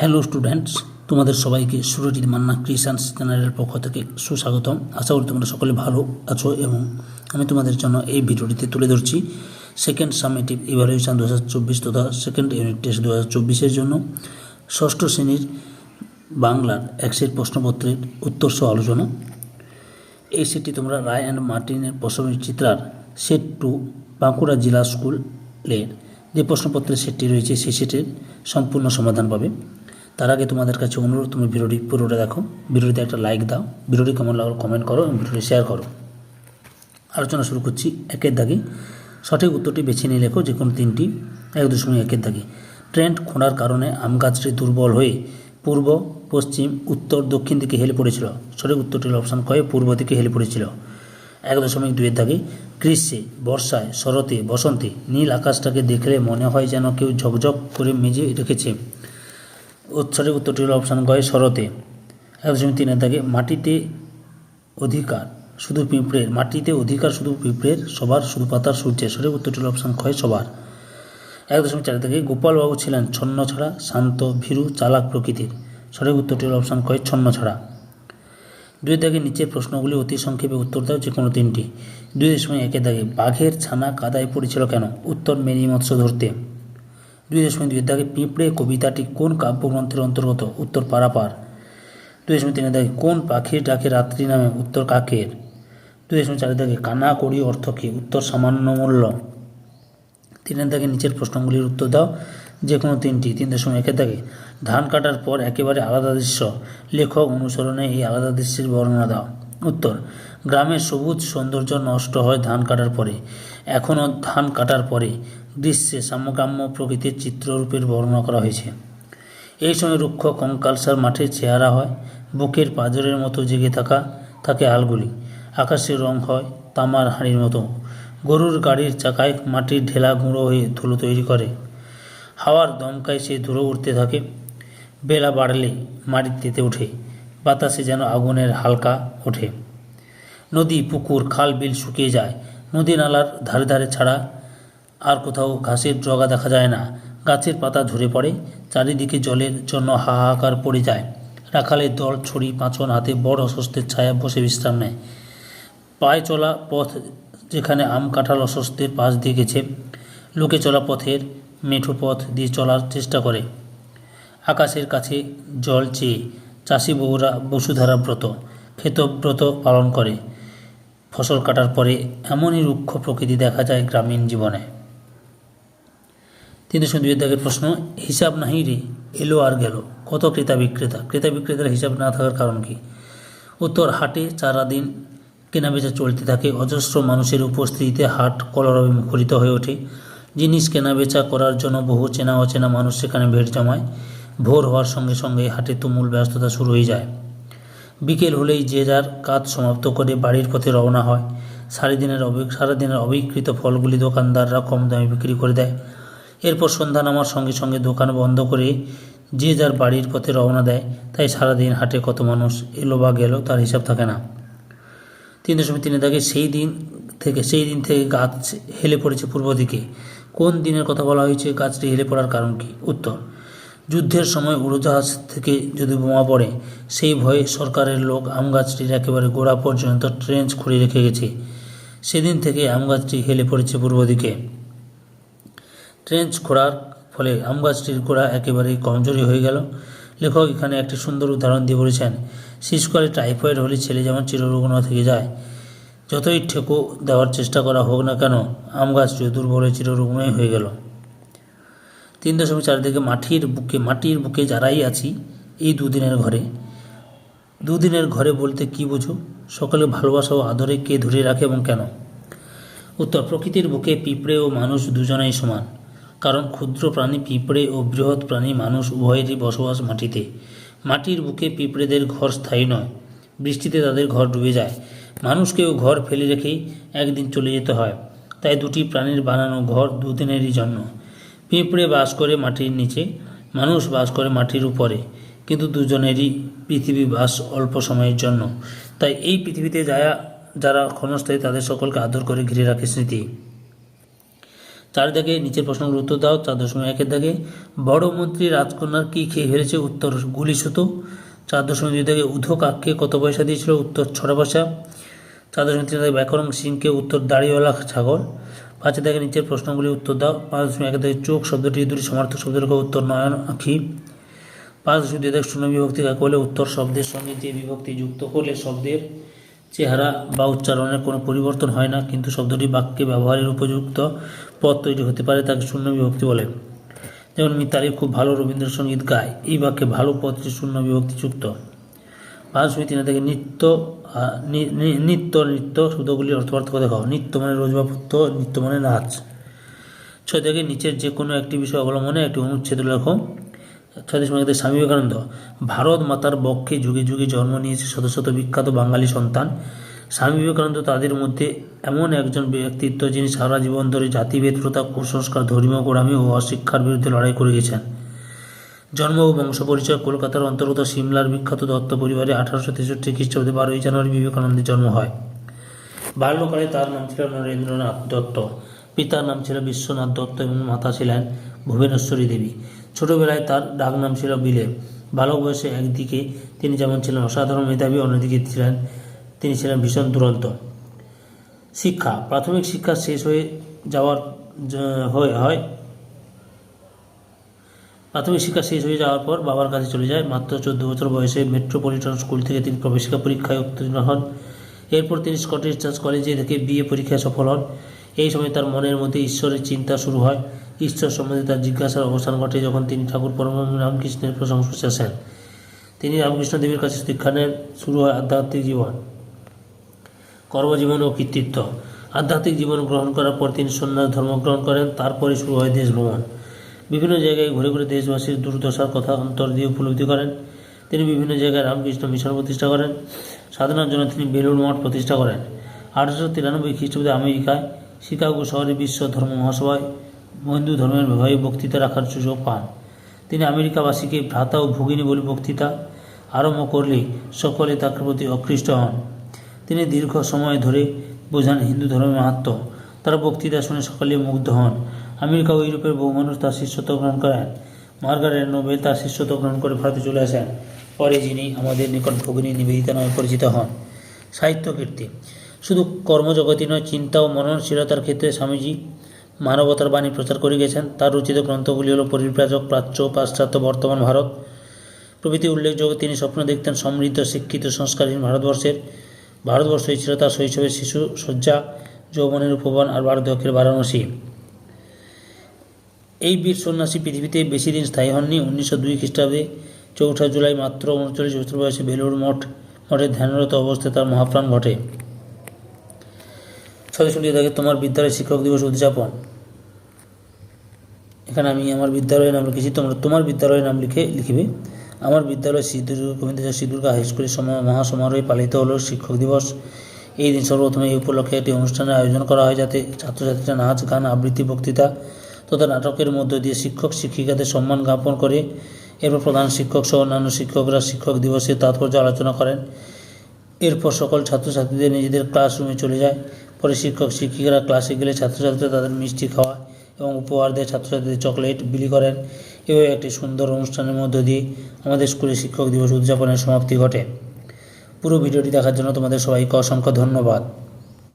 Hello students তোমাদের সবাইকে Surajit Manna creations চ্যানেলের পক্ষ থেকে সুস্বাগতম। আশা করি তোমরা সকলে ভালো আছো এবং আমি তোমাদের জন্য এই ভিডিওটিতে তুলে ধরছি সেকেন্ড সামেটিভ ইভ্যালুয়েশন দু হাজার চব্বিশ তথা সেকেন্ড ইউনিট টেস্ট দু হাজার চব্বিশের জন্য ষষ্ঠ শ্রেণির বাংলার একশের প্রশ্নপত্রের উত্তর সহ আলোচনা। এই সেটটি তোমরা রায় অ্যান্ড মার্টিনের প্রশ্নবিচিত্রার চিত্রার সেট টু বাঁকুড়া জেলা স্কুলের যে প্রশ্নপত্রের সেটটি রয়েছে, সেই সেটের সম্পূর্ণ সমাধান পাবে। তার আগে তোমাদের কাছে অনুরোধ, তুমি ভিডিওটি পুরোটা দেখো, ভিডিওটিতে একটা লাইক দাও, ভিডিওটি কেমন লাগল কমেন্ট করো এবং ভিডিওটি শেয়ার করো। আলোচনা শুরু করছি একের দাগে। সঠিক উত্তরটি বেছে নিয়ে লেখো যে কোনো তিনটি, এক দশমিক একের দাগে। ট্রেন্ড খোঁড়ার কারণে আম গাছটি দুর্বল হয়ে পূর্ব, পশ্চিম, উত্তর, দক্ষিণ দিকে হেলে পড়েছিল। সঠিক উত্তরটির অপশান কয়ে পূর্ব দিকে হেলে পড়েছিল। এক দশমিক দুইয়ের দাগে, গ্রীষ্মে, বর্ষায়, শরতে, বসন্তে নীল আকাশটাকে দেখলে মনে হয় যেন কেউ ঝকঝক করে মেজে রেখেছে। সঠিক উত্তরটি হল অপশান গয় শরতে। এক তিনের দাগে মাটিতে অধিকার শুধু পিঁপড়ের, মাটিতে অধিকার শুধু পিঁপড়ের, সবার শুধু পাতার সূর্যের। সঠিক উত্তরটি হল অপশান ক্ষয় সবার। এক দশমিক চার থেকে গোপালবাবু ছিলেন ছন্ন ছাড়া শান্ত, ভীরু, চালাক প্রকৃতির। সঠিক উত্তরটি হল অপশান কয় ছন্ন ছাড়া দুই দাগে নিচের প্রশ্নগুলি অতি সংক্ষেপে উত্তর দাও যে কোনো তিনটি। দুই দশমিক একে দাগে বাঘের ছানা কাদায় পড়েছিল কেন? উত্তর মেনি মৎস্য ধরতে। দুই দশমিক দুই দাগে পিঁপড়ে কবিতাটি কোন কাব্যগ্রন্থের অন্তর্গত উত্তর পারাপার? দুই দশমিক তিনের দাগে কোন পাখির ডাকে রাত্রি নামে উত্তর কাকের? দুই দশমিক চারের দাগে কানা কড়ি অর্থ কী? উত্তর সামান্য মূল্য। তিনের দাগে নিচের প্রশ্নগুলির উত্তর দাও। যে কোনো তিনটি। তিন দশমিক একের দাগে ধান কাটার পর একেবারে আলাদা দৃশ্য। লেখক অনুসরণে এই আলাদা দৃশ্যের বর্ণনা দাও। উত্তর, গ্রামের সবুজ সৌন্দর্য নষ্ট হয় ধান কাটার পরে। এখনও ধান কাটার পরে গ্রীষ্মে সামগ্রাম্য প্রকৃতির চিত্ররূপের বর্ণনা করা হয়েছে। এই সময় রুক্ষ কঙ্কালসার মাঠে চেহারা হয়, বুকের পাঁজরের মতো জেগে থাকা, থাকে আলগুলি আকাশের রং হয় তামার হাঁড়ির মতো। গরুর গাড়ির চাকায় মাটির ঢেলা গুঁড়ো হয়ে ধুলো তৈরি করে। হাওয়ার দমকায় সে ধুলো উঠতে থাকে। বেলা বাড়লে মাটির তেতে ওঠে। বাতাসে যেন আগুনের হালকা ওঠে। নদী, পুকুর, খাল, বিল শুকিয়ে যায়। নদী নালার ধারে ধারে ছাড়া আর কোথাও ঘাসের জগা দেখা যায় না। গাছের পাতা ঝরে পড়ে, চারিদিকে জলের জন্য হাহাকার পড়ে যায়। রাখালের দল ছড়ি পাঁচন হাতে বড় অস্বস্তের ছায়া বসে বিশ্রাম নেয়। পায়ে চলা পথ যেখানে আম কাঁঠাল অস্বস্তের পাশ দিয়ে গেছে, লোকে চলা পথের মেঠো পথ দিয়ে চলার চেষ্টা করে। আকাশের কাছে জল চেয়ে চাষি বউরা বসুধারা ব্রত ক্ষেতব্রত পালন করে। ফসল কাটার পরে এমনই রুক্ষ প্রকৃতি দেখা যায় গ্রামীণ জীবনে। তিন দশমিক দুই দাগের প্রশ্ন, হিসাব নাহি রে, এলো আর গেল। কত ক্রেতা বিক্রেতা? ক্রেতা বিক্রেতার হিসাব না থাকার কারণ কি? উত্তর, হাটে সারাদিন কেনাবেচা চলতে থাকে। অজস্র মানুষের উপস্থিতিতে হাট কলরবে মুখরিত হয়ে ওঠে। জিনিস কেনাবেচা করার জন্য বহু চেনা অচেনা মানুষ সেখানে ভিড় জমায়। ভোর হওয়ার সঙ্গে সঙ্গে হাটে তুমুল ব্যস্ততা শুরু হয়ে যায়। বিকেল হলেই যে যার কাজ সমাপ্ত করে বাড়ির পথে রওনা হয়। সারাদিনের অবি সারাদিনের অবিকৃত ফলগুলি দোকানদাররা কম দামে বিক্রি করে দেয়। এরপর সন্ধ্যা নামার সঙ্গে সঙ্গে দোকান বন্ধ করে যে যার বাড়ির পথে রওনা দেয়, তাই সারাদিন হাটে কত মানুষ এলো বা গেল তার হিসাব থাকে না। তিন দশমিক তিনে দাগে সেই দিন থেকে সেই দিন থেকে গাছ হেলে পড়েছে পূর্ব দিকে। কোন দিনের কথা বলা হয়েছে, গাছটি হেলে পড়ার কারণ কি? উত্তর যুদ্ধের সময় উড়োজাহাজ থেকে যদি বোমা পড়ে, সেই ভয়ে সরকারের লোক আম গাছটির একেবারে গোড়া পর্যন্ত ট্রেঞ্চ খুঁড়ে রেখে গেছে। সেদিন থেকে আম গাছটি হেলে পড়েছে পূর্ব দিকে। ট্রেঞ্চ খোঁড়ার ফলে আম গাছটির গোড়া একেবারেই কমজোরি হয়ে গেল। লেখক এখানে একটি সুন্দর উদাহরণ দিয়ে বলেছেন শিশুকালে টাইফয়েড হলে ছেলে যেমন চিররুগ্ন থেকে যায়, যতই ঠেকো দেওয়ার চেষ্টা করা হোক না কেন আম গাছটি দুর্বল চিররুগ্নই হয়ে গেল। তিন দশমিক চার দিকে মাটির বুকে মাটির বুকে যারাই আছি, এই দুদিনের ঘরে। দুদিনের ঘরে বলতে কি বুঝো? সকলে ভালোবাসা ও আদরে কে ধরে রাখে এবং কেন? উত্তর, প্রকৃতির বুকে পিঁপড়ে ও মানুষ দুজনেই সমান। কারণ ক্ষুদ্র প্রাণী পিঁপড়ে ও বৃহৎ প্রাণী মানুষ উভয়েরই বসবাস মাটিতে। মাটির বুকে পিঁপড়েদের ঘর স্থায়ী নয়। বৃষ্টিতে তাদের ঘর ডুবে যায়। মানুষকেও ঘর ফেলে রেখেই একদিন চলে যেতে হয়। তাই দুটি প্রাণীর বানানো ঘর দুদিনেরই জন্য। পিঁপড়ে বাস করে মাটির নিচে, মানুষ বাস করে মাটির উপরে। কিন্তু দুজনেরই পৃথিবী বাস অল্প সময়ের জন্য। তাই এই পৃথিবীতে যারা যারা ক্ষণস্থায়ী তাদের সকলকে আদর করে ঘিরে রাখে স্মৃতি। চার দাগে নিচের প্রশ্নগুলোর উত্তর দাও, চার দশমিক একের দাগে, বড় মন্ত্রী রাজকন্যার কী খেয়ে ফেলেছে উত্তর গুলি সুতো চার দশমিক দুই দাগে উধো কাককে কত পয়সা দিয়েছিল? উত্তর ছড়া পয়সা চার দশমিক তিন দাগে, ব্যাকরণ সিংকে। উত্তর, দাড়িওয়ালা ছাগল। পাঁচের দাগে নিচের প্রশ্নগুলি উত্তর দাও। পাঁচ দশমিক একের দাগে চোখ শব্দটি দুটি সমার্থক শব্দের উত্তর নয়ন আঁখি। পাঁচ দশমিক দুই শূন্য বিভক্তি কাকে বলে? উত্তর শব্দের সঙ্গে যে বিভক্তি যুক্ত করলে শব্দের চেহারা বা উচ্চারণের কোনো পরিবর্তন হয় না, কিন্তু শব্দটি বাক্যে ব্যবহারের উপযুক্ত পথ তৈরি হতে পারে, তাকে শূন্য বিভক্তি বলে। যেমন মিতালি খুব ভালো রবীন্দ্রসঙ্গীত গায়, এই বাক্যে ভালো পথটি শূন্য বিভক্তিযুক্ত পাঁচ দশমিক তিন থেকে নিত্য নিত্য নৃত্য শব্দগুলির অর্থ পার্থক্য দেখাও। নিত্য মানে রোজবাপত্য নৃত্য মানে নাচ। ছয় থেকে নিচের যে কোনো একটি বিষয় অবলম্বনে একটি অনুচ্ছেদ লেখো। ছয় দশমিক এক, স্বামী বিবেকানন্দ। ভারত মাতার বক্ষে যুগে যুগে জন্ম নিয়েছে শত শত বিখ্যাত বাঙালি সন্তান। স্বামী বিবেকানন্দ তাদের মধ্যে এমন একজন ব্যক্তিত্ব যিনি সারা জীবন ধরে জাতিভেদ প্রথা কুসংস্কার ধর্মীয় গোড়ামি ও অশিক্ষার বিরুদ্ধে লড়াই করে গেছেন। জন্ম ও বংশ পরিচয় কলকাতার অন্তর্গত সিমলার বিখ্যাত দত্ত পরিবারে আঠারোশো তেষট্টি খ্রিস্টাব্দে বারোই জানুয়ারি বিবেকানন্দের জন্ম হয়। বাল্যকালে তার নাম ছিল নরেন্দ্রনাথ দত্ত। পিতার নাম ছিল বিশ্বনাথ দত্ত এবং মাতা ছিলেন ভুবনেশ্বরী দেবী। ছোটবেলায় তার ডাক নাম ছিল বিলে। বালক বয়সে একদিকে তিনি যেমন ছিলেন অসাধারণ মেধাবী, অন্যদিকে ছিলেন, তিনি ছিলেন ভীষণ দুরন্ত। শিক্ষা, প্রাথমিক শিক্ষা শেষ হয়ে যাওয়ার হয় প্রাথমিক শিক্ষা শেষ হয়ে যাওয়ার পর বাবার কাছে চলে যায়। মাত্র চোদ্দ বছর বয়সে মেট্রোপলিটন স্কুল থেকে তিনি প্রবেশিকা পরীক্ষায় উত্তীর্ণ হন। এরপর তিনি স্কটিশ চার্চ কলেজে থেকে বিএ পরীক্ষায় সফল হন। এই সময় তার মনের মধ্যে ঈশ্বরের চিন্তা শুরু হয়। ঈশ্বর সম্বন্ধে তার জিজ্ঞাসার অবসান ঘটে যখন তিনি ঠাকুর পরম রামকৃষ্ণের সংস্পর্শে আসেন তিনি রামকৃষ্ণ দেবীর কাছে শিক্ষা নেন। শুরু হয় আধ্যাত্মিক জীবন। কর্মজীবন ও কৃতিত্ব। আধ্যাত্মিক জীবন গ্রহণ করার পর তিনি সন্ন্যাস ধর্ম গ্রহণ করেন। তারপরে শুরু হয় দেশ ভ্রমণ বিভিন্ন জায়গায় ঘুরে ঘুরে দেশবাসীর দুর্দশার কথা অন্তর দিয়ে উপলব্ধি করেন। তিনি বিভিন্ন জায়গায় রামকৃষ্ণ মিশন প্রতিষ্ঠা করেন। সাধনার জন্য তিনি বেলুড় মঠ প্রতিষ্ঠা করেন। আঠারোশো তিরানব্বই খ্রিস্টাব্দে আমেরিকায় শিকাগো শহরে বিশ্ব ধর্ম মহাসভায় হিন্দু ধর্মের ভয়ে বক্তৃতা রাখার সুযোগ পান। তিনি আমেরিকাবাসীকে ভ্রাতা ও ভগিনী বলে বক্তৃতা আরম্ভ করলে সকলে তার প্রতি অকৃষ্ট হন। তিনি দীর্ঘ সময় ধরে বোঝান হিন্দু ধর্মের মাহাত্ম তার বক্তৃতা শুনে সকলে মুগ্ধ হন। আমেরিকা ও ইউরোপের বহু মানুষ তার শিষ্যত্ব গ্রহণ করেন। মার্গারেট নোবেল তার শিষ্যত্ব গ্রহণ করে ভারতে চলে আসেন। পরে যিনি আমাদের নিকট ভগিনী নিবেদিতা নামে পরিচিত হন। সাহিত্য কীর্তি। শুধু কর্মজগতই নয়, চিন্তা ও মননশীলতার ক্ষেত্রে স্বামীজি মানবতার বাণী প্রচার করে গেছেন। তার রচিত গ্রন্থগুলি হল পরিব্রাজক, প্রাচ্য, পাশ্চাত্য, বর্তমান ভারত। প্রভৃতি উল্লেখযোগ্য, তিনি স্বপ্ন দেখতেন সমৃদ্ধ, শিক্ষিত, সংস্কারহীন ভারতবর্ষের। ভারতবর্ষই ছিল তার শৈশবের শিশু, শয্যা, যৌবনের উপবন আর ভারতীয়কের বারাণসী। এই বীর সন্ন্যাসী পৃথিবীতে বেশি দিন স্থায়ী হননি। উনিশশো দুই খ্রিস্টাব্দে চৌঠা জুলাই মাত্র উনচল্লিশ বছর বয়সে বেলুড় মঠ মঠে ধ্যানরত অবস্থায় তার মহাপ্রাণ ঘটে। ছয়শটি দেখে তোমার বিদ্যালয় শিক্ষক দিবস উদযাপন। এখানে আমি আমার বিদ্যালয়ের নাম লিখেছি, তোমরা তোমার বিদ্যালয়ের নাম লিখে লিখবে। আমার বিদ্যালয় সিদ্ধুর গোবিন্দাচার সিদ্ধুর্গা হাইস্কুলের সময় মহাসমারোহে পালিত হলো শিক্ষক দিবস। এই দিন সর্বপ্রথমে এই উপলক্ষে একটি অনুষ্ঠানের আয়োজন করা হয়, যাতে ছাত্রছাত্রীরা নাচ, গান, আবৃত্তি, বক্তৃতা তথা নাটকের মধ্য দিয়ে শিক্ষক, শিক্ষিকাদের সম্মান জ্ঞাপন করে এরপর প্রধান শিক্ষক সহ অন্যান্য শিক্ষকরা শিক্ষক দিবসের তাৎপর্য আলোচনা করেন। এরপর সকল ছাত্রছাত্রীদের নিজেদের ক্লাসরুমে চলে যায়। পরে শিক্ষক, শিক্ষিকারা ক্লাসে গেলে ছাত্রছাত্রীরা তাদের মিষ্টি খাওয়া এবং উপহার দেয়। ছাত্রছাত্রীদের চকলেট বিলি করেন। এভাবে একটি সুন্দর অনুষ্ঠানের মধ্য দিয়ে আমাদের স্কুলে শিক্ষক দিবস উদযাপনের সমাপ্তি ঘটে। পুরো ভিডিওটি দেখার জন্য তোমাদের সবাইকে অসংখ্য ধন্যবাদ।